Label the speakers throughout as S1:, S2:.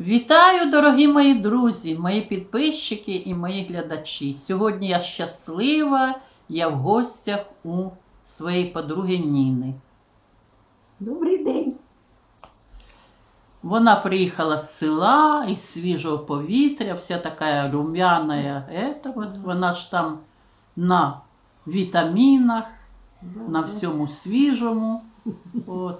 S1: Вітаю, дорогі мої друзі, мої підписчики і мої глядачі. Сьогодні я щаслива, я в гостях у своєї подруги Ніни.
S2: Добрий день.
S1: Вона приїхала з села із свіжого повітря, вся така рум'яна. Вона ж там на вітамінах, на всьому свіжому. От.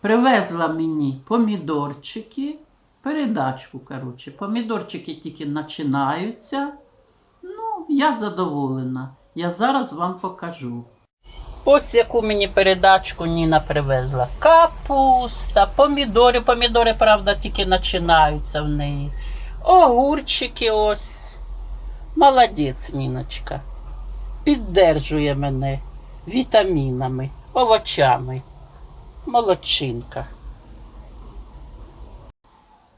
S1: Привезла мені помідорчики, передачку, коротше. Помідорчики тільки починаються. Ну, я задоволена. Я зараз вам покажу. Ось яку мені передачку Ніна привезла. Капуста, помідори. Помідори, правда, тільки починаються в неї. Огурчики ось. Молодець, Ніночка. Піддержує мене вітамінами, овочами. Молодчинка.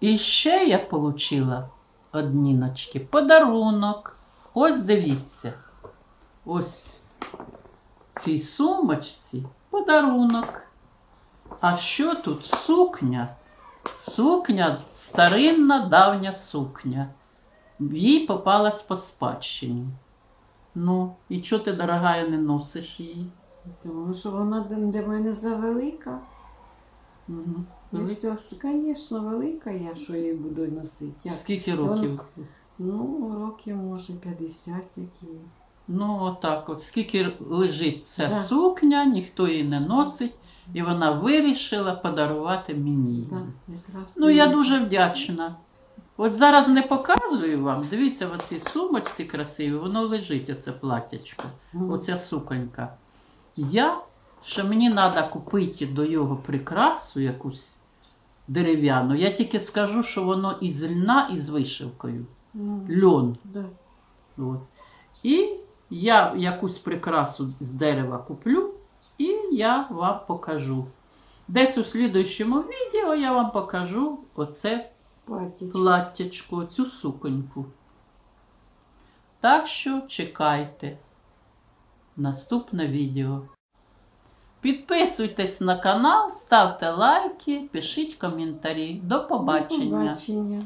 S1: І ще я отримала від Ніночки подарунок. Ось дивіться. Ось в цій сумочці подарунок. А що тут? Сукня. Сукня, старинна давня сукня. Їй попалась по спадщині. Ну, і чого ти, дорогая, не носиш її?
S2: Тому що вона для мене завелика.
S1: Мгм.
S2: І все, звісно, велика я, що її буду носити. Як?
S1: Скільки років?
S2: Ну, років, може, 50 які.
S1: Ну, отак от. Скільки лежить ця
S2: Да.
S1: сукня, ніхто її не носить, і вона вирішила подарувати мені. її.
S2: Так, якраз
S1: Ну, я дуже вдячна. От зараз не показую вам. Дивіться, в цій сумочці красиві, воно лежить, оце платтячко,
S2: Мгм.
S1: оця суконька. Я, що мені треба купити до його прикрасу якусь дерев'яну, я тільки скажу, що воно із льна і з вишивкою.
S2: Ну,
S1: Льон.
S2: да.
S1: От. І я якусь прикрасу з дерева куплю, і я вам покажу. Десь у слідуючому відео я вам покажу оце
S2: Платтячко.
S1: платтячко, цю суконьку. Так що чекайте наступне відео. Підписуйтесь на канал, ставте лайки, пишіть коментарі. До побачення.
S2: До побачення.